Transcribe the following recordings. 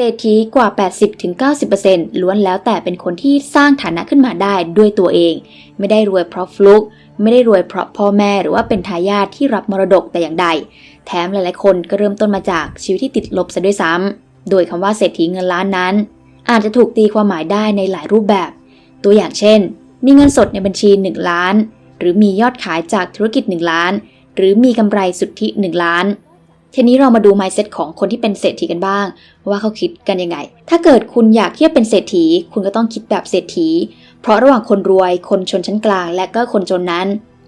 เศรษฐีกว่า 80-90%ล้วนแล้วแต่เป็นคนที่สร้างฐานะขึ้นมาได้ด้วยตัวเอง ไม่ได้รวยเพราะฟลุก ไม่ได้รวยเพราะพ่อแม่หรือว่าเป็นทายาทที่รับมรดกแต่อย่างใด แถมหลายๆ คนก็เริ่มต้นมาจากชีวิตที่ติดลบซะด้วยซ้ำ โดยคำว่าเศรษฐีเงินล้านนั้น อาจจะถูกตีความหมายได้ในหลายรูปแบบ ตัวอย่างเช่น มีเงินสดในบัญชี 1 ล้าน หรือมียอดขายจากธุรกิจ 1 ล้าน หรือมีกำไรสุทธิ 1 ล้าน ทีนี้เรามาดู mindset ของคนที่เป็นเศรษฐีกันบ้าง ว่าเขาคิดกันยังไง ถ้าเกิดคุณอยากที่จะเป็นเศรษฐี คุณก็ต้องคิดแบบเศรษฐี เพราะระหว่างคนรวย คนชนชั้นกลาง และก็คนจนนั้น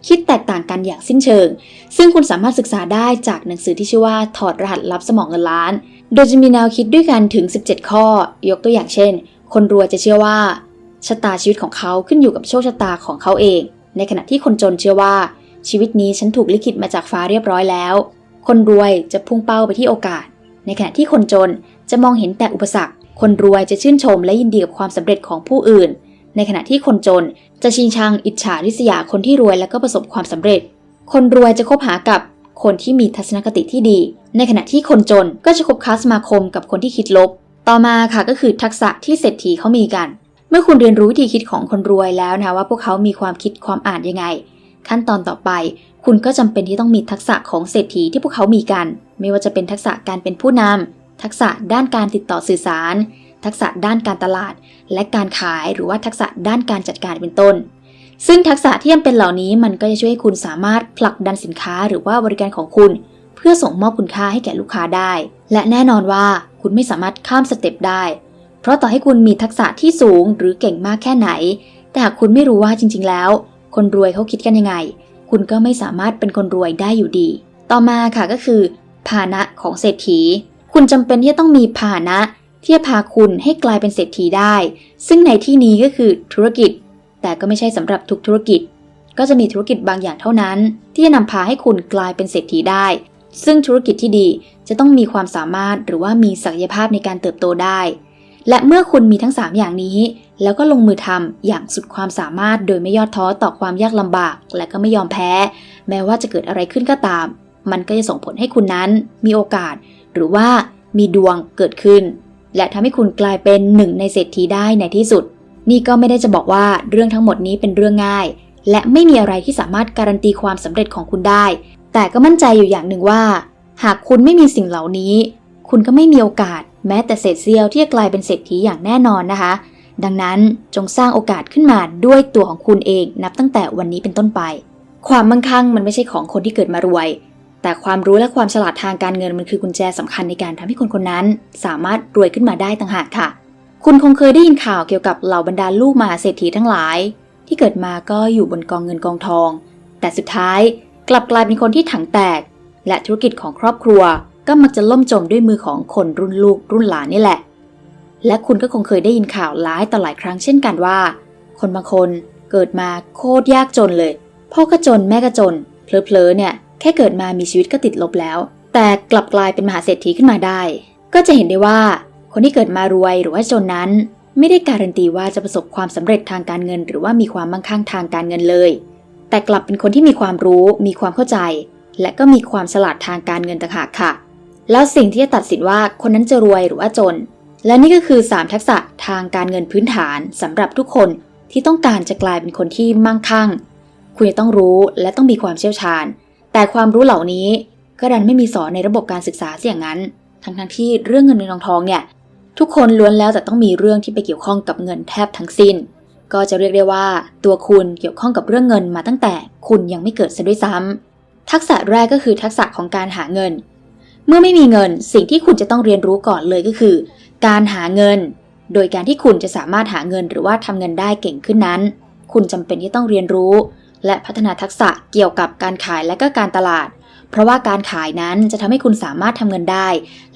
คิดแตกต่างกันอย่างสิ้นเชิง ซึ่งคุณสามารถศึกษาได้จากหนังสือที่ชื่อว่าถอดรหัสลับสมองเงินล้าน โดยจะมีแนวคิดด้วยกันถึง 17 ข้อ ยกตัวอย่างเช่น คนรวยจะเชื่อว่าชะตาชีวิตของเขาขึ้นอยู่กับโชคชะตาของเขาเอง ในขณะที่คนจนเชื่อว่า ชีวิตนี้ฉันถูกลิขิตมาจากฟ้าเรียบร้อยแล้ว คนรวยจะพุ่งเป้าไปที่โอกาส ในขณะที่คนจนจะมองเห็นแต่อุปสรรค คนรวยจะชื่นชมและยินดีกับความสำเร็จของผู้อื่น ในขณะที่คนจนจะชิงชังอิจฉาริษยาคนที่รวยและก็ประสบความสำเร็จ คนรวยจะคบหากับคนที่มีทัศนคติที่ดี ในขณะที่คนจนก็จะคบค้าสมาคมกับคนที่คิดลบ ต่อมาค่ะก็คือทักษะที่เศรษฐีเขามีกัน เมื่อคุณเรียนรู้วิธีคิดของคนรวยแล้วนะว่าพวกเขามีความคิดความอ่านยังไง ขั้นตอนต่อไป คุณก็จำเป็นที่ต้องมีทักษะของเศรษฐีที่พวกเขามีกัน ไม่ว่าจะเป็นทักษะการเป็นผู้นำทักษะด้านการติดต่อสื่อสาร ทักษะด้านการตลาด และการขายหรือว่าทักษะด้านการจัดการเป็นต้น ซึ่งทักษะที่ยังเป็นเหล่านี้มันก็จะช่วยให้คุณสามารถผลักดันสินค้าหรือว่าบริการของคุณ เพื่อส่งมอบคุณค่าให้แก่ลูกค้าได้ และแน่นอนว่าคุณไม่สามารถข้ามสเต็ปได้ เพราะต่อให้คุณมีทักษะที่สูงหรือเก่งมากแค่ไหน แต่หากคุณไม่รู้ว่าจริง ๆ แล้ว คนรวยเขาคิดกันยังไง คุณก็ไม่สามารถเป็นคนรวยได้อยู่ดี ต่อมาค่ะก็คือพาหนะของเศรษฐี คุณจำเป็นที่จะต้องมีพาหนะที่จะพาคุณให้กลายเป็นเศรษฐีได้ ซึ่งในที่นี้ก็คือธุรกิจ แต่ก็ไม่ใช่สำหรับทุกธุรกิจ ก็จะมีธุรกิจบางอย่างเท่านั้น ที่จะนำพาให้คุณกลายเป็นเศรษฐีได้ ซึ่งธุรกิจที่ดีจะต้องมีความสามารถหรือว่ามีศักยภาพในการเติบโตได้ และเมื่อคุณมีทั้ง 3 อย่างนี้ แล้วก็ลงมือทำอย่างสุดความสามารถโดยไม่ย่อท้อต่อความยากลำบาก และก็ไม่ยอมแพ้ แม้ว่าจะเกิดอะไรขึ้นก็ตาม มันก็จะส่งผลให้คุณนั้นมีโอกาส หรือว่ามีดวงเกิดขึ้น และทำให้คุณกลายเป็นหนึ่งในเศรษฐีได้ในที่สุด นี่ก็ไม่ได้จะบอกว่าเรื่องทั้งหมดนี้เป็นเรื่องง่าย และไม่มีอะไรที่สามารถการันตีความสำเร็จของคุณได้ แต่ก็มั่นใจอยู่อย่างหนึ่งว่า หากคุณไม่มีสิ่งเหล่านี้ คุณก็ไม่มีโอกาส แม้แต่เศษเสี้ยวที่จะกลายเป็นเศรษฐีอย่างแน่นอนนะคะ ดังนั้นจงสร้างโอกาสขึ้นมาด้วยตัวของคุณเองนับตั้งแต่วันนี้เป็นต้นไป ความมั่งคั่งมันไม่ใช่ของคนที่เกิดมารวย แต่ความรู้และความฉลาดทางการเงินมันคือกุญแจสำคัญในการทำให้คนคนนั้น สามารถรวยขึ้นมาได้ต่างหากค่ะ คุณคงเคยได้ยินข่าวเกี่ยวกับเหล่าบรรดาลูกมหาเศรษฐีทั้งหลาย ที่เกิดมาก็อยู่บนกองเงินกองทอง แต่สุดท้ายกลับกลายเป็นคนที่ถังแตก และธุรกิจของครอบครัวก็มักจะล่มจมด้วยมือของคนรุ่นลูกรุ่นหลานนี่แหละ และคุณก็คงเคยได้ยินข่าวหลายต่อหลายครั้งเช่นกันว่า คนบางคนเกิดมาโคตรยากจนเลย พ่อก็จนแม่ก็จน เพลอๆเนี่ย แค่เกิดมามีชีวิตก็ติดลบแล้ว แต่กลับกลายเป็นมหาเศรษฐีขึ้นมาได้ ก็จะเห็นได้ว่า คนที่เกิดมารวยหรือว่าจนนั้น ไม่ได้การันตีว่าจะประสบความสำเร็จทางการเงิน หรือว่ามีความมั่งคั่งทางการเงินเลย แต่กลับเป็นคนที่มีความรู้มีความเข้าใจ และก็มีความฉลาดทางการเงินต่างหากค่ะ แล้วสิ่งที่จะตัดสินว่าคนนั้นจะรวยหรือว่าจน และนี่ก็คือ 3 ทักษะทางการเงินพื้นฐานสำหรับทุกคนที่ต้องการจะกลายเป็นคนที่มั่งคั่ง คุณจะต้องรู้และต้องมีความเชี่ยวชาญ แต่ความรู้เหล่านี้ก็ดันไม่มีสอนในระบบการศึกษาเสียอย่างนั้น ทั้งทั้งที่เรื่องเงินเงินทองทองเนี่ยทุกคนล้วนแล้วแต่ต้องมีเรื่องที่ไปเกี่ยวข้องกับเงินแทบทั้งสิ้น ก็จะเรียกได้ว่า ตัวคุณเกี่ยวข้องกับเรื่องเงินมาตั้งแต่คุณยังไม่เกิดซะด้วยซ้ำทักษะแรกก็คือทักษะของการหาเงิน เมื่อไม่มีเงินสิ่งที่คุณจะต้องเรียนรู้ก่อนเลยก็คือ การหาเงิน โดยการที่คุณจะสามารถหาเงินหรือว่าทำเงินได้เก่งขึ้นนั้น คุณจำเป็นที่ต้องเรียนรู้ และพัฒนาทักษะเกี่ยวกับการขายและก็การตลาด เพราะว่าการขายนั้นจะทำให้คุณสามารถทำเงินได้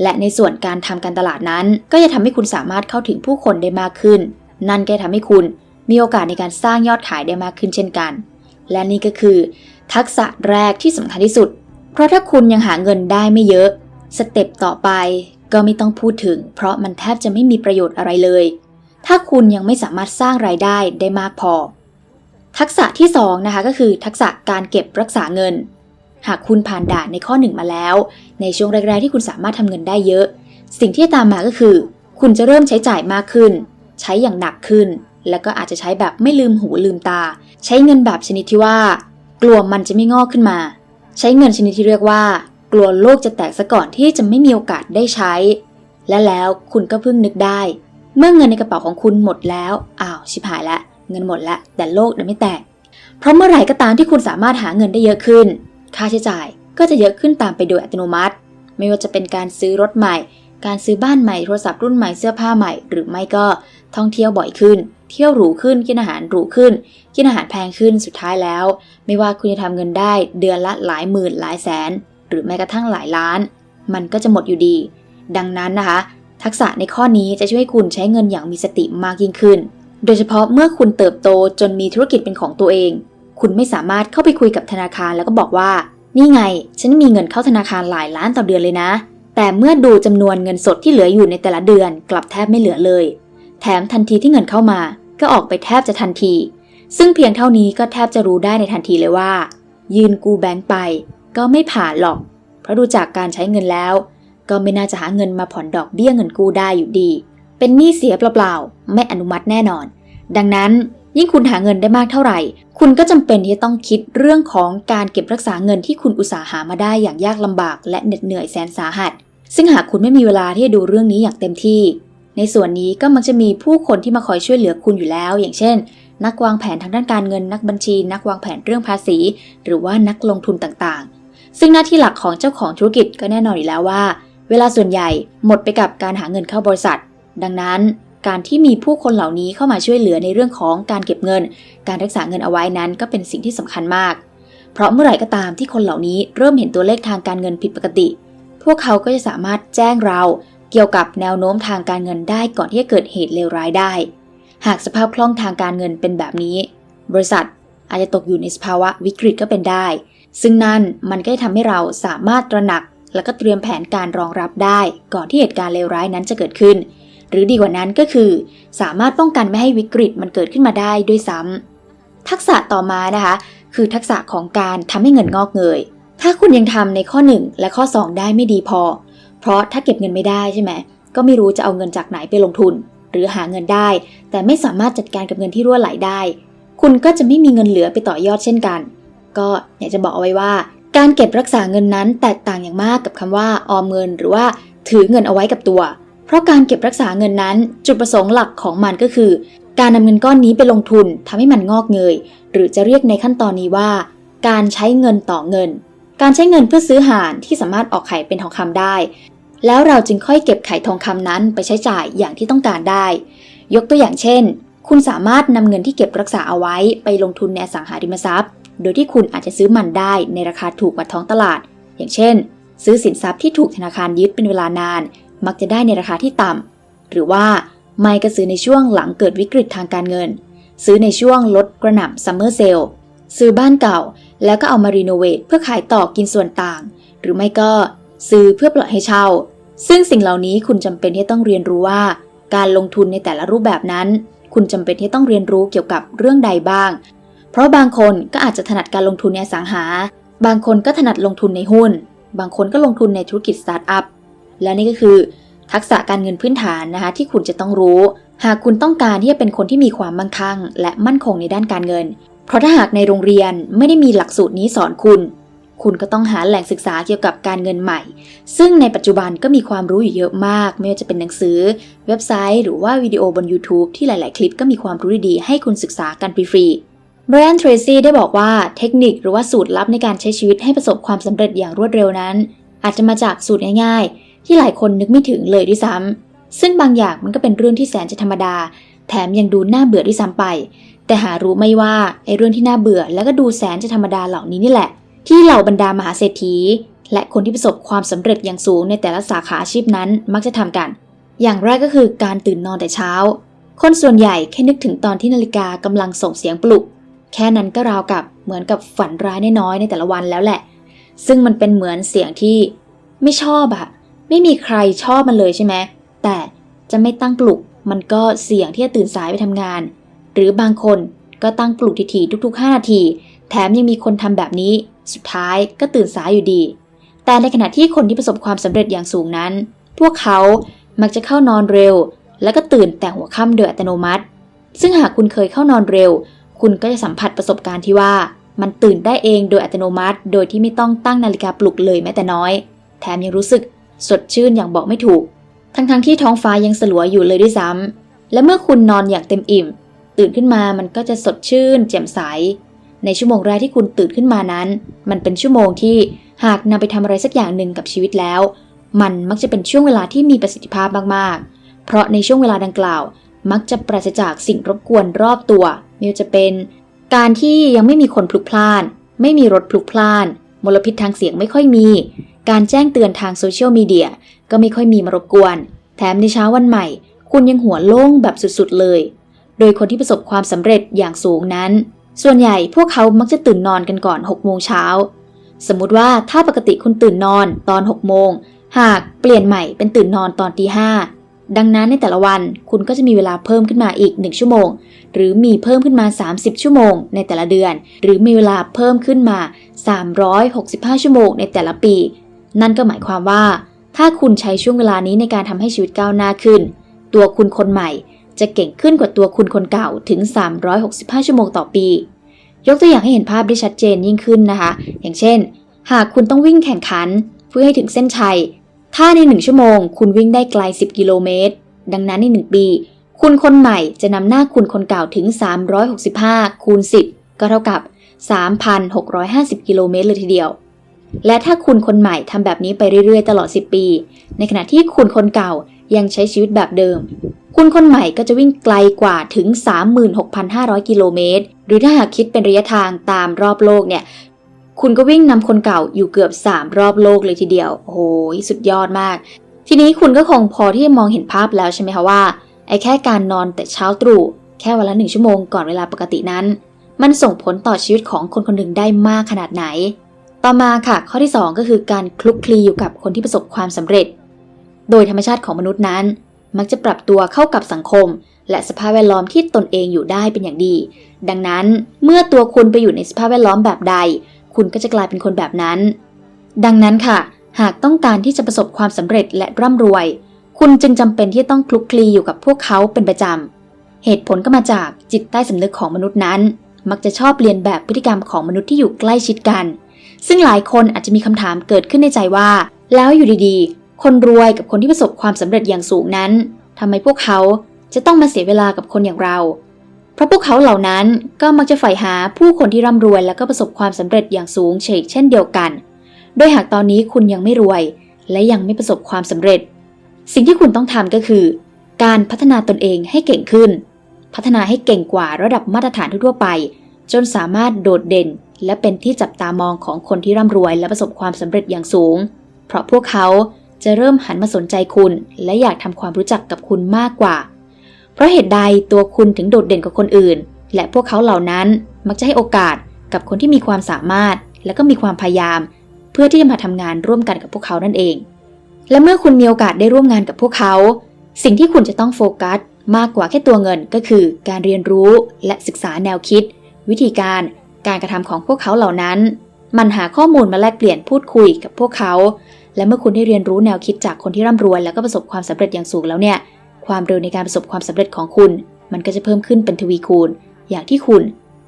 และในส่วนการทำการตลาดนั้น ก็จะทำให้คุณสามารถเข้าถึงผู้คนได้มากขึ้น นั่นก็ทำให้คุณมีโอกาสในการสร้างยอดขายได้มากขึ้นเช่นกัน และนี่ก็คือ ทักษะแรกที่สำคัญที่สุด เพราะถ้าคุณยังหาเงินได้ไม่เยอะ สเต็ปต่อไป ก็ไม่ต้องพูดถึง เพราะมันแทบจะไม่มีประโยชน์อะไรเลย ถ้าคุณยังไม่สามารถสร้างรายได้ได้มากพอ ทักษะที่2นะคะก็คือทักษะการเก็บรักษาเงิน หากคุณผ่านด่านในข้อหนึ่งมาแล้ว ในช่วงแรกๆที่คุณสามารถทำเงินได้เยอะ สิ่งที่ตามมาก็คือ คุณจะเริ่มใช้จ่ายมากขึ้น ใช้อย่างหนักขึ้น แล้วก็อาจจะใช้แบบไม่ลืมหูลืมตา ใช้เงินแบบชนิดที่ว่า กลัวมันจะไม่งอกขึ้นมา ใช้เงินชนิดที่เรียกว่า กลัวโลกจะแตกซะก่อนที่จะไม่มีโอกาสได้ใช้ และแล้วคุณก็เพิ่งนึกได้ เมื่อเงินในกระเป๋าของคุณหมดแล้วอ้าวชิบหายละเงินหมดแล้วแต่โลกยังไม่แตก เพราะเมื่อไหร่ก็ตามที่คุณสามารถหาเงินได้เยอะขึ้น ค่าใช้จ่ายก็จะเยอะขึ้นตามไปโดยอัตโนมัติ ไม่ว่าจะเป็นการซื้อรถใหม่ การซื้อบ้านใหม่โทรศัพท์รุ่นใหม่เสื้อผ้าใหม่ หรือไม่ก็ท่องเที่ยวบ่อยขึ้น เที่ยวหรูขึ้นกินอาหารหรูขึ้น กินอาหารแพงขึ้นสุดท้ายแล้ว ไม่ว่าคุณจะทำเงินได้เดือนละหลายหมื่นหลายแสน หรือแม้กระทั่งหลายล้าน มันก็จะหมดอยู่ดี ดังนั้นนะคะ ทักษะในข้อนี้จะช่วยให้คุณใช้เงินอย่างมีสติมากยิ่งขึ้น โดยเฉพาะเมื่อคุณเติบโตจนมีธุรกิจเป็นของตัวเอง คุณไม่สามารถเข้าไปคุยกับธนาคารแล้วก็บอกว่า นี่ไง ฉันมีเงินเข้าธนาคารหลายล้านต่อเดือนเลยนะ แต่เมื่อดูจำนวนเงินสดที่เหลืออยู่ในแต่ละเดือน กลับแทบไม่เหลือเลย แถมทันทีที่เงินเข้ามา ก็ออกไปแทบจะทันที ซึ่งเพียงเท่านี้ก็แทบจะรู้ได้ในทันทีเลยว่า ยืนกูแบงค์ไป ก็ไม่ผ่านหรอก เพราะดูจากการใช้เงินแล้ว ก็ไม่น่าจะหาเงินมาผ่อนดอกเบี้ยเงินกู้ได้อยู่ดี เป็นหนี้เสียเปล่าๆ ไม่อนุมัติแน่นอน ดังนั้นยิ่งคุณหาเงินได้มากเท่าไหร่ คุณก็จำเป็นที่จะต้องคิดเรื่องของการเก็บรักษาเงินที่คุณอุตสาหามาได้อย่างยากลำบาก และเหน็ดเหนื่อยแสนสาหัส ซึ่งหากคุณไม่มีเวลาที่จะดูเรื่องนี้อย่างเต็มที่ ในส่วนนี้ก็มักจะมีผู้คนที่มาคอยช่วยเหลือคุณอยู่แล้ว อย่างเช่น นักวางแผนทางด้านการเงินนักบัญชี นักวางแผนเรื่องภาษี หรือว่านักลงทุนต่าง ซึ่งหน้าที่หลักของเจ้าของธุรกิจก็แน่นอนอยู่แล้วว่า เวลาส่วนใหญ่หมดไปกับการหาเงินเข้าบริษัท ดังนั้นการที่มีผู้คนเหล่านี้เข้ามาช่วยเหลือในเรื่องของการเก็บเงิน การรักษาเงินเอาไว้นั้นก็เป็นสิ่งที่สำคัญมาก เพราะเมื่อไหร่ก็ตามที่คนเหล่านี้เริ่มเห็นตัวเลขทางการเงินผิดปกติ พวกเขาก็จะสามารถแจ้งเราเกี่ยวกับแนวโน้มทางการเงินได้ก่อนที่จะเกิดเหตุเลวร้ายได้ หากสภาพคล่องทางการเงินเป็นแบบนี้ บริษัทอาจจะตกอยู่ในสภาวะวิกฤตก็เป็นได้ ซึ่งนั่นมันก็ทำให้เราสามารถตระหนัก และก็เตรียมแผนการรองรับได้ ก่อนที่เหตุการณ์เลวร้ายนั้นจะเกิดขึ้น หรือดีกว่านั้นก็คือ สามารถป้องกันไม่ให้วิกฤตมันเกิดขึ้นมาได้ด้วยซ้ำทักษะต่อมานะคะ คือทักษะของการทำให้เงินงอกเงย ถ้าคุณยังทำในข้อ 1 และข้อ 2 ได้ไม่ดีพอ เพราะถ้าเก็บเงินไม่ได้ใช่ไหมก็ไม่รู้จะเอาเงินจากไหนไปลงทุน หรือหาเงินได้ แต่ไม่สามารถจัดการกับเงินที่รั่วไหลได้ คุณก็จะไม่มีเงินเหลือไปต่อยอดเช่นกัน ก็อยากจะบอกเอาไว้ว่า การเก็บรักษาเงินนั้นแตกต่างอย่างมากกับคำว่าออมเงิน หรือว่าถือเงินเอาไว้กับตัว เพราะการเก็บรักษาเงินนั้น จุดประสงค์หลักของมันก็คือ การนำเงินก้อนนี้ไปลงทุนทำให้มันงอกเงย หรือจะเรียกในขั้นตอนนี้ว่า การใช้เงินต่อเงิน การใช้เงินเพื่อซื้อหานที่สามารถออกไข่เป็นทองคำได้ แล้วเราจึงค่อยเก็บไข่ทองคำนั้นไปใช้จ่ายอย่างที่ต้องการได้ ยกตัวอย่างเช่นคุณสามารถนำเงินที่เก็บรักษาเอาไว้ไปลงทุนในอสังหาริมทรัพย์ โดยที่คุณอาจจะซื้อมันได้ในราคาถูกกว่าท้องตลาด อย่างเช่น ซื้อสินทรัพย์ที่ถูกธนาคารยึดเป็นเวลานาน มักจะได้ในราคาที่ต่ำ หรือว่าไม่ก็ซื้อในช่วงหลังเกิดวิกฤตทางการเงิน ซื้อในช่วงลดกระหน่ำซัมเมอร์เซลซื้อบ้านเก่า แล้วก็เอามารีโนเวทเพื่อขายต่อกินส่วนต่าง หรือไม่ก็ซื้อเพื่อปล่อยให้เช่า ซึ่งสิ่งเหล่านี้คุณจำเป็นที่ต้องเรียนรู้ว่า การลงทุนในแต่ละรูปแบบนั้น คุณจำเป็นที่ต้องเรียนรู้เกี่ยวกับเรื่องใดบ้าง เพราะบางคนก็อาจจะถนัดการลงทุนในอสังหา บางคนก็ถนัดลงทุนในหุ้น บางคนก็ลงทุนในธุรกิจสตาร์ทอัพ และนี่ก็คือทักษะการเงินพื้นฐานนะคะที่คุณจะต้องรู้ หากคุณต้องการที่จะเป็นคนที่มีความมั่งคั่ง และมั่นคงในด้านการเงิน เพราะถ้าหากในโรงเรียนไม่ได้มีหลักสูตรนี้สอนคุณ คุณก็ต้องหาแหล่งศึกษาเกี่ยวกับการเงินใหม่ ซึ่งในปัจจุบันก็มีความรู้อยู่เยอะมาก ไม่ว่าจะเป็นหนังสือ เว็บไซต์ หรือว่าวิดีโอบน YouTube ที่หลาย ๆ คลิปก็มีความรู้ดีๆให้คุณศึกษากันฟรีๆ b r i a n Tracy ได้บอกว่าเทคนิคหรือว่าสูตรลับในการใช้ชีวิตให้ประสบความสำเร็จอย่างรวดเร็วนั้น อาจจะมาจากสูตรง่ายๆ ที่หลายคนนึกไม่ถึงเลยด้วยซ้ำซึ่งบางอย่างมันก็เป็นเรื่องที่แสนจะธรรมดา แถมยังดูน่าเบื่อด้วยซ้ำไป แต่หารู้ไม่ว่าไอ้เรื่องที่น่าเบื่อ แล้วก็ดูแสนจะธรรมดาเหล่านี้นี่แหละ ที่เหล่าบรรดามหาเศรษฐี และคนที่ประสบความสำเร็จอย่างสูงในแต่ละสาขาอาชีพนั้นมักจะทำกัน อย่างแรกก็คือการตื่นนอนแต่เช้า คนส่วนใหญ่แค่นึกถึงตอนที่นาฬิกากำลังส่งเสียงปลุก แค่นั้นก็ราวกับเหมือนกับฝันร้ายน้อยในแต่ละวันแล้วแหละ ซึ่งมันเป็นเหมือนเสียงที่ไม่ชอบอะไม่มีใครชอบมันเลยใช่ไหมแต่จะไม่ตั้งปลุกมันก็เสี่ยงที่จะตื่นสายไปทำงาน หรือบางคนก็ตั้งปลุกทีๆทุกๆ 5 นาที แถมยังมีคนทำแบบนี้ สุดท้ายก็ตื่นสายอยู่ดี แต่ในขณะที่คนที่ประสบความสำเร็จอย่างสูงนั้น พวกเขามักจะเข้านอนเร็ว แล้วก็ตื่นแต่หัวค่ำโดยอัตโนมัติ ซึ่งหากคุณเคยเข้านอนเร็ว คุณก็จะสัมผัสประสบการณ์ที่ว่า มันตื่นได้เองโดยอัตโนมัติ โดยที่ไม่ต้องตั้งนาฬิกาปลุกเลยแม้แต่น้อย แถมยังรู้สึกสดชื่นอย่างบอกไม่ถูก ทั้งๆที่ท้องฟ้ายังสลัวอยู่เลยด้วยซ้ำและเมื่อคุณนอนอย่างเต็มอิ่ม ตื่นขึ้นมามันก็จะสดชื่น แจ่มใส ในชั่วโมงแรกที่คุณตื่นขึ้นมานั้น มันเป็นชั่วโมงที่หากนำไปทำอะไรสักอย่างหนึ่งกับชีวิตแล้ว มันมักจะเป็นช่วงเวลาที่มีประสิทธิภาพมากๆ เพราะในช่วงเวลาดังกล่าว มักจะปราศจากสิ่งรบกวนรอบตัวไม่ว่าจะเป็น การที่ยังไม่มีคนพลุกพล่าน ไม่มีรถพลุกพล่าน มลพิษทางเสียงไม่ค่อยมี การแจ้งเตือนทางโซเชียลมีเดียก็ไม่ค่อยมีมารบกวน แถมในเช้าวันใหม่ คุณยังหัวโล่งแบบสุดๆเลย โดยคนที่ประสบความสำเร็จอย่างสูงนั้น ส่วนใหญ่พวกเขามักจะตื่นนอนกันก่อน6โมงเช้าสมมุติว่าถ้าปกติคุณตื่นนอนตอน6โมงหากเปลี่ยนใหม่เป็นตื่นนอนตอนตีห้า ดังนั้นในแต่ละวันคุณก็จะมีเวลาเพิ่มขึ้นมาอีก 1 ชั่วโมง หรือมีเพิ่มขึ้นมา 30 ชั่วโมงในแต่ละเดือน หรือมีเวลาเพิ่มขึ้นมา 365 ชั่วโมงในแต่ละปี นั่นก็หมายความว่า ถ้าคุณใช้ช่วงเวลานี้ในการทำให้ชีวิตก้าวหน้าขึ้น ตัวคุณคนใหม่ จะเก่งขึ้นกว่าตัวคุณคนเก่าถึง 365 ชั่วโมงต่อปี ยกตัวอย่างให้เห็นภาพได้ชัดเจนยิ่งขึ้นนะคะ อย่างเช่น หากคุณต้องวิ่งแข่งขันเพื่อให้ถึงเส้นชัย ถ้าใน 1 ชั่วโมง คุณวิ่งได้ไกล 10 กิโลเมตร ดังนั้นใน 1 ปี คุณคนใหม่จะนำหน้าคุณคนเก่าถึง 365 คูณ 10 ก็เท่ากับ 3,650 กิโลเมตรเลยทีเดียว และถ้าคุณคนใหม่ทำแบบนี้ไปเรื่อยๆ ตลอด 10 ปี ในขณะที่คุณคนเก่ายังใช้ชีวิตแบบเดิม คุณคนใหม่ก็จะวิ่งไกลกว่าถึง 36,500 กิโลเมตร หรือถ้าหากคิดเป็นระยะทางตามรอบโลกเนี่ย คุณก็วิ่งนำคนเก่าอยู่เกือบ 3 รอบโลกเลยทีเดียว โอ้โห สุดยอดมาก ทีนี้คุณก็คงพอที่จะมองเห็นภาพแล้วใช่ไหมคะว่า ไอ้แค่การนอนแต่เช้าตรู่แค่วันละหนึ่งชั่วโมงก่อนเวลาปกตินั้น มันส่งผลต่อชีวิตของคนคนหนึ่งได้มากขนาดไหน ต่อมาค่ะ ข้อที่ 2 ก็คือการคลุกคลีอยู่กับคนที่ประสบความสำเร็จ โดยธรรมชาติของมนุษย์นั้น มักจะปรับตัวเข้ากับสังคม และสภาพแวดล้อมที่ตนเองอยู่ได้เป็นอย่างดี ดังนั้นเมื่อตัวคุณไปอยู่ในสภาพแวดล้อมแบบใด คุณก็จะกลายเป็นคนแบบนั้น ดังนั้นค่ะ หากต้องการที่จะประสบความสำเร็จและร่ำรวย คุณจึงจำเป็นที่ต้องคลุกคลีอยู่กับพวกเขาเป็นประจำ เหตุผลก็มาจากจิตใต้สำนึกของมนุษย์นั้น มักจะชอบเรียนแบบพฤติกรรมของมนุษย์ที่อยู่ใกล้ชิดกัน ซึ่งหลายคนอาจจะมีคำถามเกิดขึ้นในใจว่า แล้วอยู่ดีๆ คนรวยกับคนที่ประสบความสำเร็จอย่างสูงนั้นทำไมพวกเขาจะต้องมาเสียเวลากับคนอย่างเรา เพราะพวกเขาเหล่านั้นก็มักจะใฝ่หาผู้คนที่ร่ำรวยและก็ประสบความสำเร็จอย่างสูงเฉกเช่นเดียวกัน โดยหากตอนนี้คุณยังไม่รวย และยังไม่ประสบความสำเร็จ สิ่งที่คุณต้องทำก็คือ การพัฒนาตนเองให้เก่งขึ้น พัฒนาให้เก่งกว่าระดับมาตรฐานทั่วไป จนสามารถโดดเด่น และเป็นที่จับตามองของคนที่ร่ำรวย และประสบความสำเร็จอย่างสูง เพราะพวกเขาจะเริ่มหันมาสนใจคุณ และอยากทำความรู้จักกับคุณมากกว่า เพราะเหตุใดตัวคุณถึงโดดเด่นกว่าคนอื่น และพวกเขาเหล่านั้นมักจะให้โอกาสกับคนที่มีความสามารถ และก็มีความพยายาม เพื่อที่จะมาทำงานร่วมกันกับพวกเขานั่นเอง และเมื่อคุณมีโอกาสได้ร่วมงานกับพวกเขา สิ่งที่คุณจะต้องโฟกัสมากกว่าแค่ตัวเงินก็คือ การเรียนรู้และศึกษาแนวคิด วิธีการการกระทำของพวกเขาเหล่านั้น มันหาข้อมูลมาแลกเปลี่ยนพูดคุยกับพวกเขา และเมื่อคุณได้เรียนรู้แนวคิดจากคนที่ร่ำรวย แล้วก็ประสบความสำเร็จอย่างสูงแล้วเนี่ย ความเร็วในการประสบความสำเร็จของคุณ มันก็จะเพิ่มขึ้นเป็นทวีคูณ อย่างที่คุณ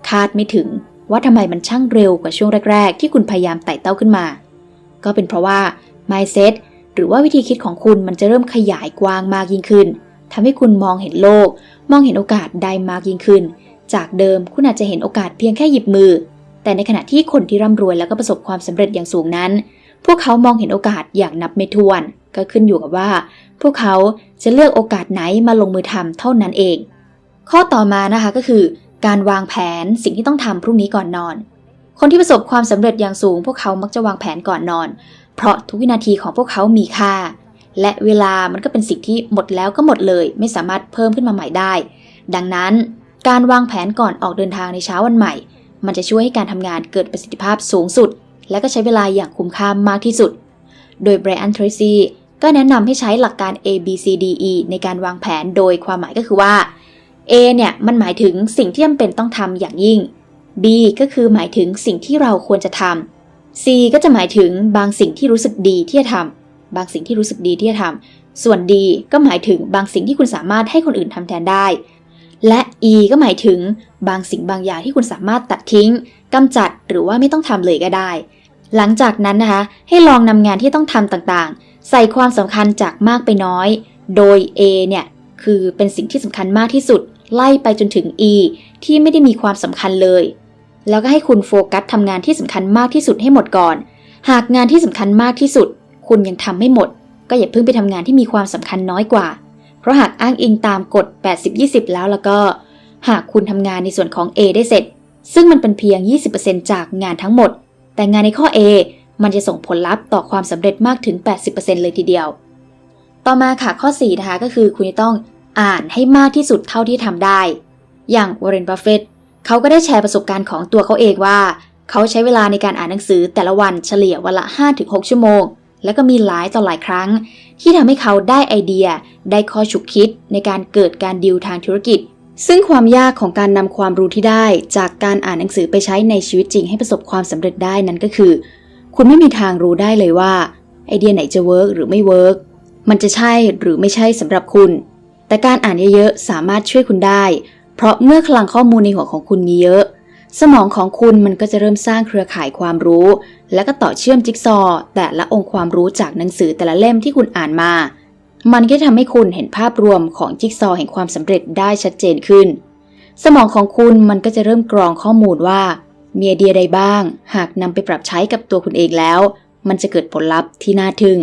คาดไม่ถึงว่าทำไมมันช่างเร็วกว่าช่วงแรก ๆ ที่คุณพยายามไต่เต้าขึ้นมา ก็เป็นเพราะว่า mindset หรือว่าวิธีคิดของคุณมันจะเริ่มขยายกว้างมากยิ่งขึ้นทำให้คุณมองเห็นโลก มองเห็นโอกาสได้มากยิ่งขึ้น จากเดิมคุณอาจจะเห็นโอกาสเพียงแค่หยิบมือ แต่ในขณะที่คนที่ร่ำรวยแล้วก็ประสบความสำเร็จอย่างสูงนั้น พวกเขามองเห็นโอกาสอย่างนับไม่ถ้วน ก็ขึ้นอยู่กับว่า พวกเขาจะเลือกโอกาสไหนมาลงมือทำเท่านั้นเอง ข้อต่อมานะคะก็คือ การวางแผนสิ่งที่ต้องทำพรุ่งนี้ก่อนนอน คนที่ประสบความสำเร็จอย่างสูง พวกเขามักจะวางแผนก่อนนอน เพราะทุกวินาทีของพวกเขามีค่า และเวลามันก็เป็นสิ่งที่หมดแล้วก็หมดเลย ไม่สามารถเพิ่มขึ้นมาใหม่ได้ ดังนั้น การวางแผนก่อนออกเดินทางในเช้าวันใหม่ มันจะช่วยให้การทำงานเกิดประสิทธิภาพสูงสุดและก็ใช้เวลาอย่างคุ้มค่ามากที่สุด โดยไบรอันทรซี ก็แนะนำให้ใช้หลักการ A B C D E ในการวางแผนโดยความหมายก็คือว่า A เนี่ยมันหมายถึงสิ่งที่จำเป็นต้องทำอย่างยิ่ง B ก็คือหมายถึงสิ่งที่เราควรจะทำ C ก็จะหมายถึงบางสิ่งที่รู้สึกดีที่จะทำบางสิ่งที่รู้สึกดีที่จะทำส่วน D ก็หมายถึงบางสิ่งที่คุณสามารถให้คนอื่นทำแทนได้ และ E ก็หมายถึงบางสิ่งบางอย่างที่คุณสามารถตัดทิ้งกำจัดหรือว่าไม่ต้องทำเลยก็ได้ หลังจากนั้นนะคะ ให้ลองนำงานที่ต้องทำต่างๆ ใส่ความสำคัญจากมากไปน้อย โดย A เนี่ยคือเป็นสิ่งที่สำคัญมากที่สุด ไล่ไปจนถึง E ที่ไม่ได้มีความสำคัญเลย แล้วก็ให้คุณโฟกัสทำงานที่สำคัญมากที่สุดให้หมดก่อน หากงานที่สำคัญมากที่สุด คุณยังทำไม่หมด ก็อย่าเพิ่งไปทำงานที่มีความสำคัญน้อยกว่า เพราะหากอ้างอิงตามกฎ 80-20 แล้วแล้วก็ หากคุณทำงานในส่วนของ A ได้เสร็จ ซึ่งมันเป็นเพียง 20%จากงานทั้งหมด แต่งานในข้อ A มันจะส่งผลลัพธ์ต่อความสำเร็จมากถึง 80%เลยทีเดียว ต่อมาค่ะข้อ4นะคะก็คือคุณจะต้องอ่านให้มากที่สุดเท่าที่ทำได้ อย่างวอร์เรนบัฟเฟตเขาก็ได้แชร์ประสบการณ์ของตัวเขาเองว่า เขาใช้เวลาในการอ่านหนังสือแต่ละวันเฉลี่ยวันละ 5-6 ชั่วโมง แล้วก็มีหลายต่อหลายครั้ง ที่ทำให้เขาได้ไอเดีย ได้ข้อฉุกคิดในการเกิดการดิวทางธุรกิจซึ่งความยากของการนำความรู้ที่ได้ จากการอ่านหนังสือไปใช้ในชีวิตจริงให้ประสบความสำเร็จได้นั้นก็คือ คุณไม่มีทางรู้ได้เลยว่า ไอเดียไหนจะเวิร์กหรือไม่เวิร์กมันจะใช่หรือไม่ใช่สำหรับคุณ แต่การอ่านเยอะๆสามารถช่วยคุณได้ เพราะเมื่อคลังข้อมูลในหัวของคุณมีเยอะ สมองของคุณมันก็จะเริ่มสร้างเครือข่ายความรู้ แล้วก็ต่อเชื่อมจิ๊กซอว์แต่ละองค์ความรู้จากหนังสือแต่ละเล่มที่คุณอ่านมา มันก็ทำให้คุณเห็นภาพรวมของจิ๊กซอว์แห่งความสำเร็จได้ชัดเจนขึ้น สมองของคุณมันก็จะเริ่มกรองข้อมูลว่า มีไอเดียใดบ้าง หากนำไปปรับใช้กับตัวคุณเองแล้ว มันจะเกิดผลลัพธ์ที่น่าทึ่ง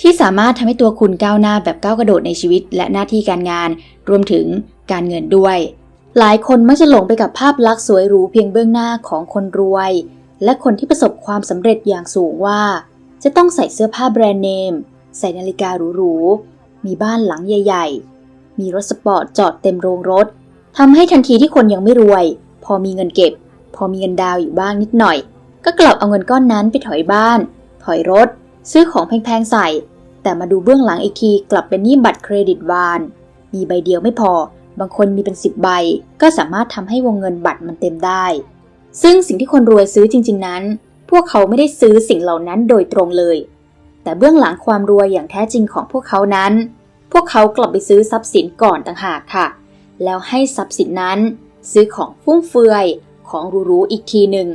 ที่สามารถทำให้ตัวคุณก้าวหน้าแบบก้าวกระโดดในชีวิต และหน้าที่การงาน รวมถึงการเงินด้วย หลายคนมักจะหลงไปกับภาพลักษณ์สวยหรูเพียงเบื้องหน้าของคนรวย และคนที่ประสบความสำเร็จอย่างสูงว่า จะต้องใส่เสื้อผ้าแบรนด์เนม ใส่นาฬิกาหรูๆมีบ้านหลังใหญ่ ๆ มีรถสปอร์ตจอดเต็มโรงรถทำให้ทันทีที่คนยังไม่รวย พอมีเงินเก็บ พอมีเงินดาวอยู่บ้างนิดหน่อย ก็กลับเอาเงินก้อนนั้นไปถอยบ้าน ถอยรถ ซื้อของแพงๆใส่ แต่มาดูเบื้องหลังอีกทีกลับเป็นหนี้บัตรเครดิตวาน มีใบเดียวไม่พอ บางคนมีเป็นสิบใบ ก็สามารถทำให้วงเงินบัตรมันเต็มได้ ซึ่งสิ่งที่คนรวยซื้อจริง ๆนั้น พวกเขาไม่ได้ซื้อสิ่งเหล่านั้นโดยตรงเลย แต่เบื้องหลังความรวยอย่างแท้จริงของพวกเขานั้น พวกเขากลับไปซื้อทรัพย์สินก่อนต่างหากค่ะ แล้วให้ทรัพย์สินนั้น ซื้อของฟุ่มเฟือย ของหรูอีกทีหนึ่ง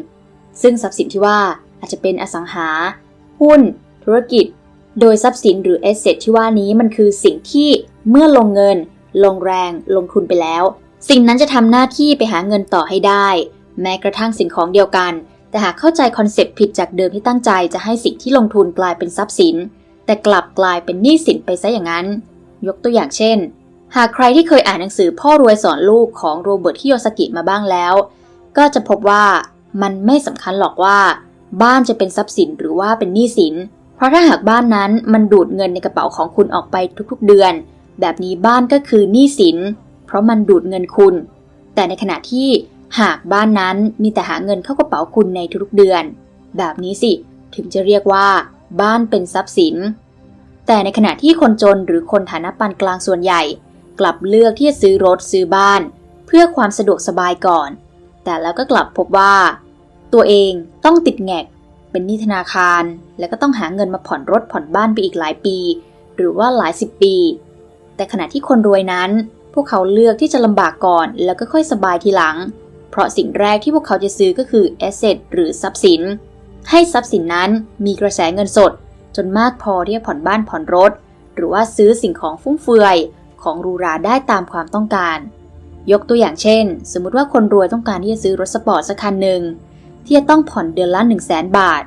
ซึ่งทรัพย์สินที่ว่าอาจจะเป็นอสังหา หุ้น ธุรกิจ โดยทรัพย์สินหรือ asset ที่ว่านี้มันคือสิ่งที่เมื่อลงเงิน ลงแรง ลงทุนไปแล้ว สิ่งนั้นจะทำหน้าที่ไปหาเงินต่อให้ได้ แม้กระทั่งสิ่งของเดียวกัน แต่หากเข้าใจคอนเซปต์ผิดจากเดิมที่ตั้งใจจะให้สิ่งที่ลงทุนกลายเป็นทรัพย์สิน แต่กลับกลายเป็นหนี้สินไปซะอย่างนั้น ยกตัวอย่างเช่นหากใครที่เคยอ่านหนังสือพ่อรวยสอนลูกของโรเบิร์ตฮิโยสกิมาบ้างแล้ว ก็จะพบว่ามันไม่สำคัญหรอกว่า บ้านจะเป็นทรัพย์สินหรือว่าเป็นหนี้สิน เพราะถ้าหากบ้านนั้นมันดูดเงินในกระเป๋าของคุณออกไปทุกๆเดือน แบบนี้บ้านก็คือหนี้สิน เพราะมันดูดเงินคุณ แต่ในขณะที่หากบ้านนั้นมีแต่หาเงินเข้ากระเป๋าคุณในทุกๆเดือน แบบนี้สิถึงจะเรียกว่า บ้านเป็นทรัพย์สิน แต่ในขณะที่คนจนหรือคนฐานะปานกลางส่วนใหญ่ กลับเลือกที่จะซื้อรถซื้อบ้าน เพื่อความสะดวกสบายก่อน แต่แล้วก็กลับพบว่า ตัวเองต้องติดแงก เป็นหนี้ธนาคาร แล้วก็ต้องหาเงินมาผ่อนรถผ่อนบ้านไปอีกหลายปี หรือว่าหลายสิบปี แต่ขณะที่คนรวยนั้น พวกเขาเลือกที่จะลำบากก่อนแล้วก็ค่อยสบายทีหลัง เพราะสิ่งแรกที่พวกเขาจะซื้อก็คือ asset หรือทรัพย์สิน ให้ทรัพย์สินนั้นมีกระแสเงินสด จนมากพอที่จะผ่อนบ้านผ่อนรถ หรือว่าซื้อสิ่งของฟุ่มเฟือยของหรูหราได้ตามความต้องการ ยกตัวอย่างเช่น สมมุติว่าคนรวยต้องการที่จะซื้อรถสปอร์ตสักคันหนึ่งที่จะต้องผ่อนเดือนละ1 0 0 0 0แบาท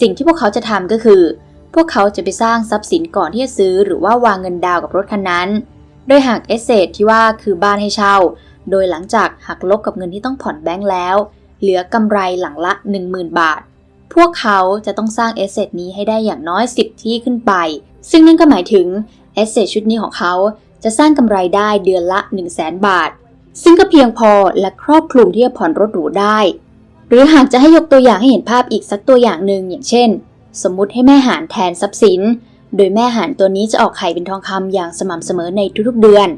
สิ่งที่พวกเขาจะทำก็คือ พวกเขาจะไปสร้างทรัพย์สินก่อนที่จะซื้อหรือว่าวางเงินดาวกับรถคันนั้น โดยหักเอเซทที่ว่าคือบ้านให้เช่า โดยหลังจากหักลบกับเงินที่ต้องผ่อนแบงก์แล้ว เหลือกำไรหลังละ 10,000 บาท พวกเขาจะต้องสร้างเอเซทนี้ให้ได้อย่างน้อย 10 ที่ขึ้นไป ซึ่งนั่นก็หมายถึงเอเซทชุดนี้ของเขาจะสร้างกำไรได้เดือนละ 1 0 0 0 0แบาท ซึ่งก็เพียงพอและครอบคลุมที่จะผ่อนรถหรูได้ หรือหากจะให้ยกตัวอย่างให้เห็นภาพอีกสักตัวอย่างหนึ่งอย่างเช่น สมมุติให้แม่หารแทนทรัพย์สิน โดยแม่หารตัวนี้จะออกไข่เป็นทองคำอย่างสม่ำเสมอในทุกๆเดือน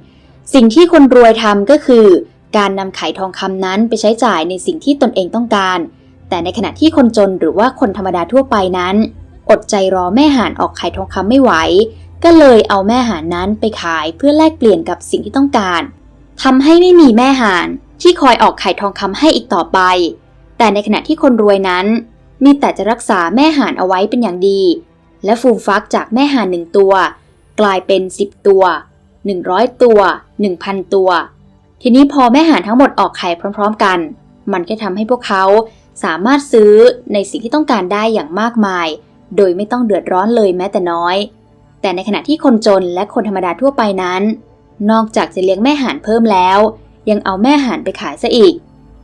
สิ่งที่คนรวยทำก็คือ การนำไข่ทองคำนั้นไปใช้จ่ายในสิ่งที่ตนเองต้องการ แต่ในขณะที่คนจนหรือว่าคนธรรมดาทั่วไปนั้น อดใจรอแม่หารออกไข่ทองคำไม่ไหว ก็เลยเอาแม่ห่านนั้นไปขายเพื่อแลกเปลี่ยนกับสิ่งที่ต้องการ ทำให้ไม่มีแม่ห่านที่คอยออกไข่ทองคำให้อีกต่อไป แต่ในขณะที่คนรวยนั้น มีแต่จะรักษาแม่ห่านเอาไว้เป็นอย่างดี และฟูมฟักจากแม่ห่านหนึ่งตัว กลายเป็น 10 ตัว 100 ตัว 1,000 ตัว ทีนี้พอแม่ห่านทั้งหมดออกไข่พร้อม ๆ กัน มันก็ทำให้พวกเขาสามารถซื้อในสิ่งที่ต้องการได้อย่างมากมาย โดยไม่ต้องเดือดร้อนเลยแม้แต่น้อย แต่ในขณะที่คนจนและคนธรรมดาทั่วไปนั้น นอกจากจะเลี้ยงแม่ห่านเพิ่มแล้ว ยังเอาแม่ห่านไปขายซะอีก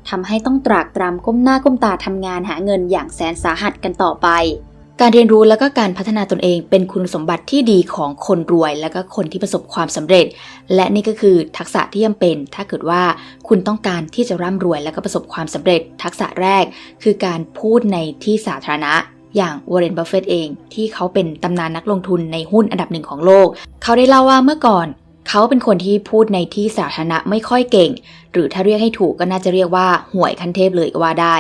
ทำให้ต้องตรากตรำก้มหน้าก้มตาทำงานหาเงินอย่างแสนสาหัสกันต่อไป การเรียนรู้และก็การพัฒนาตนเองเป็นคุณสมบัติที่ดีของคนรวย และก็คนที่ประสบความสำเร็จ และนี่ก็คือทักษะที่จำเป็น ถ้าเกิดว่าคุณต้องการที่จะร่ำรวยและก็ประสบความสำเร็จ ทักษะแรกคือการพูดในที่สาธารณะอย่างวอร์เรนบัฟเฟตเองที่เขาเป็นตำนานนักลงทุนในหุ้นอันดับหนึ่งของโลก เขาได้เล่าว่าเมื่อก่อน เขาเป็นคนที่พูดในที่สาธารณะไม่ค่อยเก่ง หรือถ้าเรียกให้ถูกก็น่าจะเรียกว่าห่วยคันเทพเลยก็ว่าได้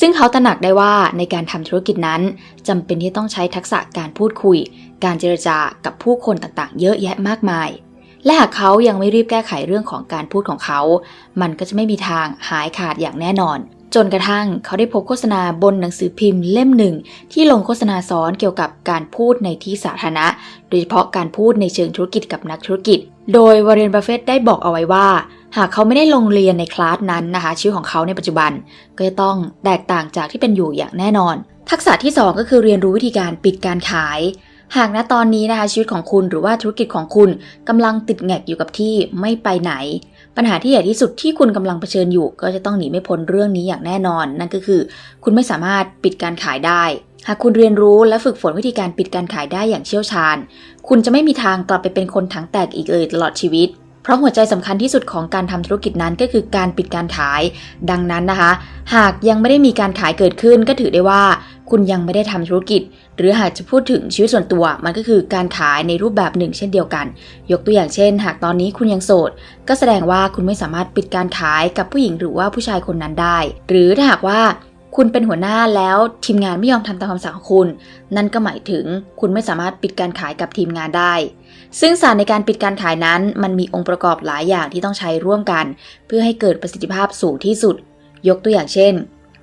ซึ่งเขาตระหนักได้ว่าในการทำธุรกิจนั้นจำเป็นที่ต้องใช้ทักษะการพูดคุย การเจรจากับผู้คนต่างๆ เยอะแยะมากมาย และหากเขายังไม่รีบแก้ไขเรื่องของการพูดของเขา มันก็จะไม่มีทางหายขาดอย่างแน่นอนจนกระทั่งเขาได้พบโฆษณาบนหนังสือพิมพ์เล่มหนึ่ง ที่ลงโฆษณาสอนเกี่ยวกับการพูดในที่สาธารณะ โดยเฉพาะการพูดในเชิงธุรกิจกับนักธุรกิจ โดยวอร์เรนบัฟเฟตได้บอกเอาไว้ว่า หากเขาไม่ได้ลงเรียนในคลาสนั้นนะคะชีวิตของเขาในปัจจุบัน ก็จะต้องแตกต่างจากที่เป็นอยู่อย่างแน่นอน ทักษะที่ 2 ก็คือเรียนรู้วิธีการปิดการขาย หากณตอนนี้นะคะชีวิตของคุณหรือว่าธุรกิจของคุณกำลังติดแงกอยู่กับที่ไม่ไปไหน ปัญหาที่ใหญ่ที่สุดที่คุณกำลังเผชิญอยู่ ก็จะต้องหนีไม่พ้นเรื่องนี้อย่างแน่นอน นั่นก็คือ คุณไม่สามารถปิดการขายได้ หากคุณเรียนรู้และฝึกฝนวิธีการปิดการขายได้อย่างเชี่ยวชาญ คุณจะไม่มีทางกลับไปเป็นคนถังแตกอีกเลยตลอดชีวิต เพราะหัวใจสำคัญที่สุดของการทำธุรกิจนั้นก็คือการปิดการขาย ดังนั้นนะคะ หากยังไม่ได้มีการขายเกิดขึ้น ก็ถือได้ว่า คุณยังไม่ได้ทำธุรกิจ หรือหากจะพูดถึงชีวิตส่วนตัว มันก็คือการขายในรูปแบบหนึ่ง เช่นเดียวกัน ยกตัวอย่างเช่น หากตอนนี้คุณยังโสด ก็แสดงว่าคุณไม่สามารถปิดการขายกับผู้หญิงหรือว่าผู้ชายคนนั้นได้ หรือถ้าหากว่าคุณเป็นหัวหน้าแล้วทีมงานไม่ยอมทำตามคำสั่งของคุณ นั่นก็หมายถึงคุณไม่สามารถปิดการขายกับทีมงานได้ ซึ่งศาสตร์ในการปิดการขายนั้น มันมีองค์ประกอบหลายอย่างที่ต้องใช้ร่วมกัน เพื่อให้เกิดประสิทธิภาพสูงที่สุด ยกตัวอย่างเช่น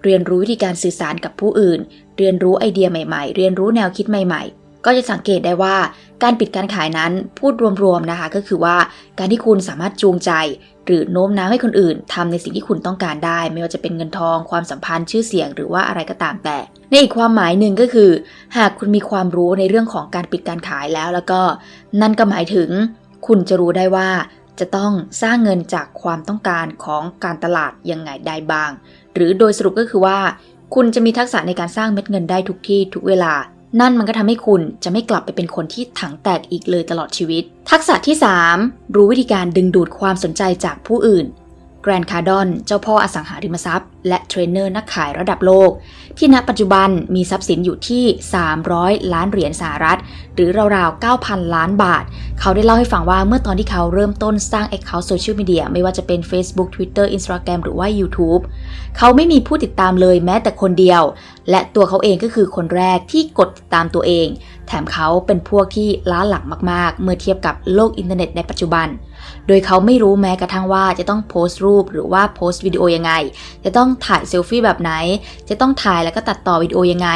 เรียนรู้วิธีการสื่อสารกับผู้อื่น เรียนรู้ไอเดียใหม่ๆ เรียนรู้แนวคิดใหม่ๆ ก็จะสังเกตได้ว่าการปิดการขายนั้นพูดรวมๆนะคะ ก็คือว่าการที่คุณสามารถจูงใจ หรือโน้มน้าวให้คนอื่นทำในสิ่งที่คุณต้องการได้ ไม่ว่าจะเป็นเงินทอง ความสัมพันธ์ชื่อเสียง หรือว่าอะไรก็ตามแต่ ในอีกความหมายหนึ่งก็คือ หากคุณมีความรู้ในเรื่องของการปิดการขายแล้ว แล้วก็นั่นก็หมายถึง คุณจะรู้ได้ว่า จะต้องสร้างเงินจากความต้องการของการตลาดยังไงได้บ้าง หรือโดยสรุปก็คือว่า คุณจะมีทักษะในการสร้างเม็ดเงินได้ทุกที่ทุกเวลา นั่นมันก็ทำให้คุณจะไม่กลับไปเป็นคนที่ถังแตกอีกเลยตลอดชีวิต ทักษะที่ 3 รู้วิธีการดึงดูดความสนใจจากผู้อื่น แกรนคาร์ดอน เจ้าพ่ออสังหาริมทรัพย์ และเทรนเนอร์นักขายระดับโลก ที่ณปัจจุบันมีทรัพย์สินอยู่ที่ 300 ล้านเหรียญสหรัฐ หรือราวๆ 9,000 ล้านบาท เขาได้เล่าให้ฟังว่าเมื่อตอนที่เขาเริ่มต้นสร้าง Account Social Media ไม่ว่าจะเป็น Facebook Twitter Instagram หรือว่า YouTube เขาไม่มีผู้ติดตามเลยแม้แต่คนเดียว และตัวเขาเองก็คือคนแรกที่กดติดตามตัวเอง แถมเขาเป็นพวกที่ล้าหลังมากๆ เมื่อเทียบกับโลกอินเทอร์เน็ตในปัจจุบัน โดยเขาไม่รู้แม้กระทั่งว่าจะต้องโพสต์รูปหรือว่าโพสต์วิดีโอยังไง จะต้องถ่ายเซลฟี่แบบไหน จะต้องถ่ายแล้วก็ตัดต่อวิดีโอยังไง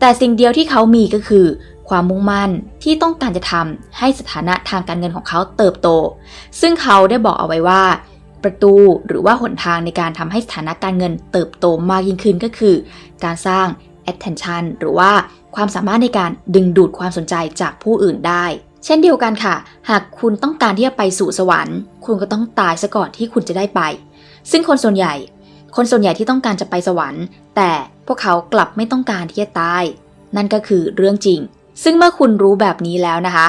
แต่สิ่งเดียวที่เขามีก็คือ ความมุ่งมั่นที่ต้องการจะทำให้สถานะทางการเงินของเขาเติบโต ซึ่งเขาได้บอกเอาไว้ว่า ประตูหรือว่าหนทางในการทำให้สถานะการเงินเติบโตมากยิ่งขึ้นก็คือ การสร้าง attention หรือว่าความสามารถในการดึงดูดความสนใจจากผู้อื่นได้ เช่นเดียวกันค่ะ หากคุณต้องการที่จะไปสู่สวรรค์ คุณก็ต้องตายซะก่อนที่คุณจะได้ไป ซึ่งคนส่วนใหญ่ คนส่วนใหญ่ที่ต้องการจะไปสวรรค์ แต่พวกเขากลับไม่ต้องการที่จะตาย นั่นก็คือเรื่องจริง ซึ่งเมื่อคุณรู้แบบนี้แล้วนะคะ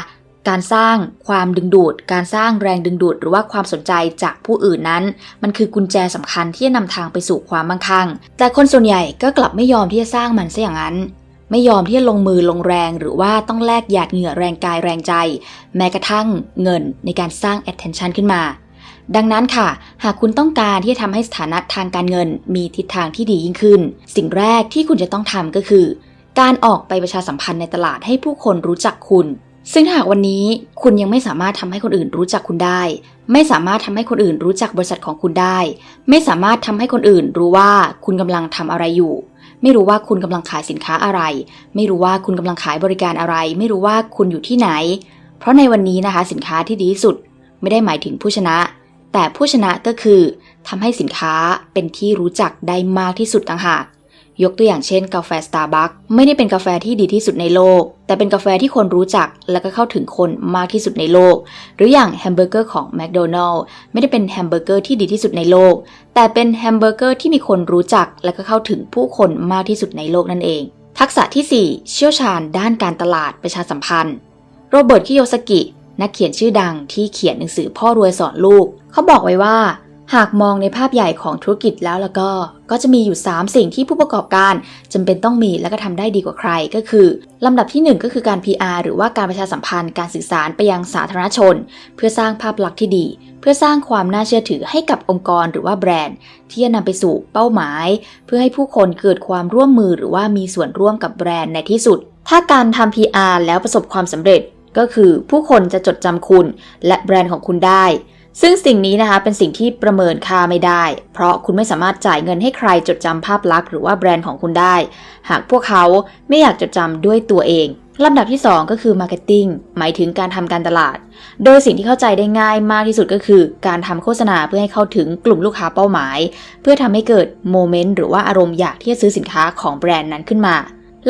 การสร้างความดึงดูด การสร้างแรงดึงดูด หรือว่าความสนใจจากผู้อื่นนั้น มันคือกุญแจสำคัญที่จะนำทางไปสู่ความมั่งคั่ง แต่คนส่วนใหญ่ก็กลับไม่ยอมที่จะสร้างมันซะอย่างนั้น ไม่ยอมที่จะลงมือลงแรงหรือว่าต้องแลกหยาดเหงื่อแรงกายแรงใจ แม้กระทั่งเงินในการสร้าง attention ขึ้นมา ดังนั้นค่ะ หากคุณต้องการที่จะทำให้สถานะทางการเงินมีทิศทางที่ดียิ่งขึ้น สิ่งแรกที่คุณจะต้องทำก็คือ การออกไปประชาสัมพันธ์ในตลาดให้ผู้คนรู้จักคุณ ซึ่งหากวันนี้คุณยังไม่สามารถทำให้คนอื่นรู้จักคุณได้ ไม่สามารถทำให้คนอื่นรู้จักบริษัทของคุณได้ ไม่สามารถทำให้คนอื่นรู้ว่าคุณกำลังทำอะไรอยู่ ไม่รู้ว่าคุณกำลังขายสินค้าอะไร ไม่รู้ว่าคุณกำลังขายบริการอะไร ไม่รู้ว่าคุณอยู่ที่ไหน เพราะในวันนี้นะคะสินค้าที่ดีที่สุด ไม่ได้หมายถึงผู้ชนะ แต่ผู้ชนะก็คือทำให้สินค้าเป็นที่รู้จักได้มากที่สุดต่างหาก ยกตัวอย่างเช่นกาแฟ Starbucks ไม่ได้เป็นกาแฟที่ดีที่สุดในโลก แต่เป็นกาแฟที่คนรู้จักและก็เข้าถึงคนมากที่สุดในโลก หรืออย่างแฮมเบอร์เกอร์ของ McDonald ไม่ได้เป็นแฮมเบอร์เกอร์ที่ดีที่สุดในโลก แต่เป็นแฮมเบอร์เกอร์ที่มีคนรู้จักและก็เข้าถึงผู้คนมากที่สุดในโลกนั่นเอง ทักษะที่ 4 เชี่ยวชาญด้านการตลาดประชาสัมพันธ์ โรเบิร์ตคิโยสกินักเขียนชื่อดังที่เขียนหนังสือพ่อรวยสอนลูก เขาบอกไว้ว่า หากมองในภาพใหญ่ของธุรกิจแล้วแล้วก็ ก็จะมีอยู่ 3 สิ่งที่ผู้ประกอบการจำเป็นต้องมีและก็ทำได้ดีกว่าใครก็คือลำดับที่ 1 ก็คือการ PR หรือว่าการประชาสัมพันธ์การสื่อสารไปยังสาธารณชน เพื่อสร้างภาพลักษณ์ที่ดี เพื่อสร้างความน่าเชื่อถือให้กับองค์กรหรือว่าแบรนด์ ที่จะนำไปสู่เป้าหมาย เพื่อให้ผู้คนเกิดความร่วมมือหรือว่ามีส่วนร่วมกับแบรนด์ในที่สุด ถ้าการทำ PR แล้วประสบความสำเร็จก็คือผู้คนจะจดจำคุณ และแบรนด์ของคุณได้ ซึ่งสิ่งนี้นะคะเป็นสิ่งที่ประเมินค่าไม่ได้ เพราะคุณไม่สามารถจ่ายเงินให้ใครจดจำภาพลักษณ์หรือว่าแบรนด์ของคุณได้ หากพวกเขาไม่อยากจดจำด้วยตัวเองลำดับที่ 2 ก็คือ Marketing หมายถึงการทำการตลาด โดยสิ่งที่เข้าใจได้ง่ายมากที่สุดก็คือ การทำโฆษณาเพื่อให้เข้าถึงกลุ่มลูกค้าเป้าหมาย เพื่อทำให้เกิดโมเมนต์หรือว่าอารมณ์อยากที่จะซื้อสินค้าของแบรนด์นั้นขึ้นมา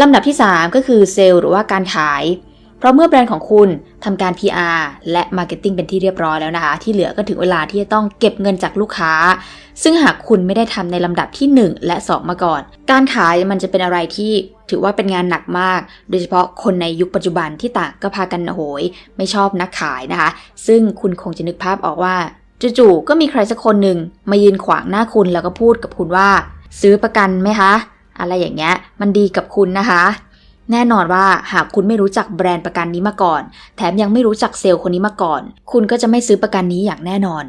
ลำดับที่ 3 ก็คือเซลล์หรือว่าการขาย ราะเมื่อแบรนด์ของคุณทำการ PR และ Marketing เป็นที่เรียบร้อยแล้วนะคะ ที่เหลือก็ถึงเวลาที่จะต้องเก็บเงินจากลูกค้า ซึ่งหากคุณไม่ได้ทำในลำดับที่ 1 และ 2 มาก่อน การขายมันจะเป็นอะไรที่ถือว่าเป็นงานหนักมาก โดยเฉพาะคนในยุคปัจจุบันที่ต่างก็พากันโหย ไม่ชอบนักขายนะคะ ซึ่งคุณคงจะนึกภาพออกว่าจู่ๆก็มีใครสักคนหนึ่งมายืนขวางหน้าคุณแล้วก็พูดกับคุณว่า ซื้อประกันไหมคะ อะไรอย่างเงี้ยมันดีกับคุณนะคะ แน่นอนว่าหากคุณไม่รู้จักแบรนด์ประกันนี้มาก่อน แถมยังไม่รู้จักเซลล์คนนี้มาก่อน คุณก็จะไม่ซื้อประกันนี้อย่างแน่นอน